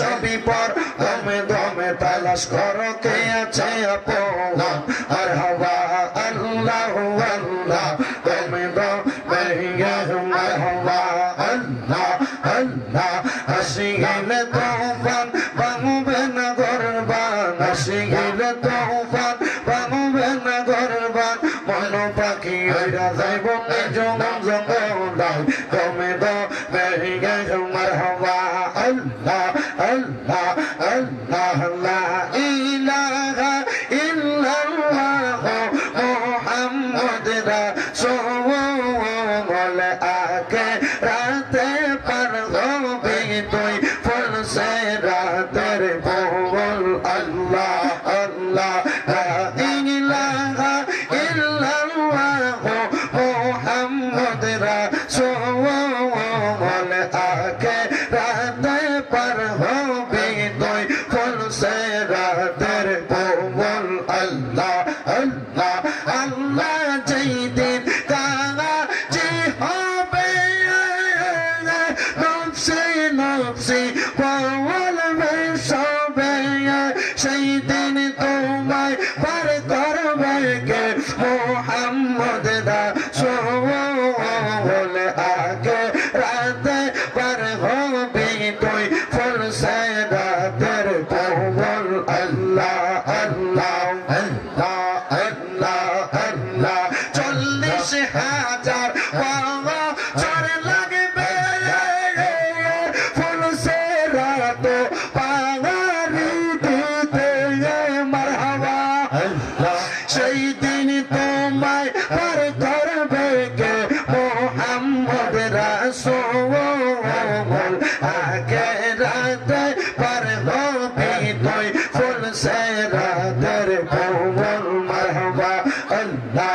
সবই পর দমে দমে তালাশ করো, কে আছে আপন? আর হওয়া, আল্লাহ আল্লাহ দমে দমে মারহবা আল্লাহ আল্লাহ হাসি গেলে তোফান বাঙবে না গরবান হাসি গেলে তোফান বাঙবে না গরবান মন পাখি হইরা যাইব নিজ জঙ্গলায় দমে দমে মারহবা আল্লাহ আল্লাহ আল্লাহ লা ইলাহা ইল্লাল্লাহ মুহাম্মদ রাসূল আকে রাতে পার হবি তুই ফুল সে রাতের আল্লাহ আল্লাহ লা ইলাহা ইল্লাল্লাহ মুহাম্মদ রাসূল ফুল সে রাতের বল আল্লাহ আল্লাহ আল্লাহ পার করবে কে মোহাম্মদ রাসূল আগে রাতে চর লাগবে ফুল সে রাত পাগারি দিতে মারহাবা। সেই দিন তোমায় পার করবে কে? মোহাম্মদ রাসূল আগে রাতে পার হবে তুই ফুল সে রাতের কোমল মারহাবা। আল্লাহ আল্লাহ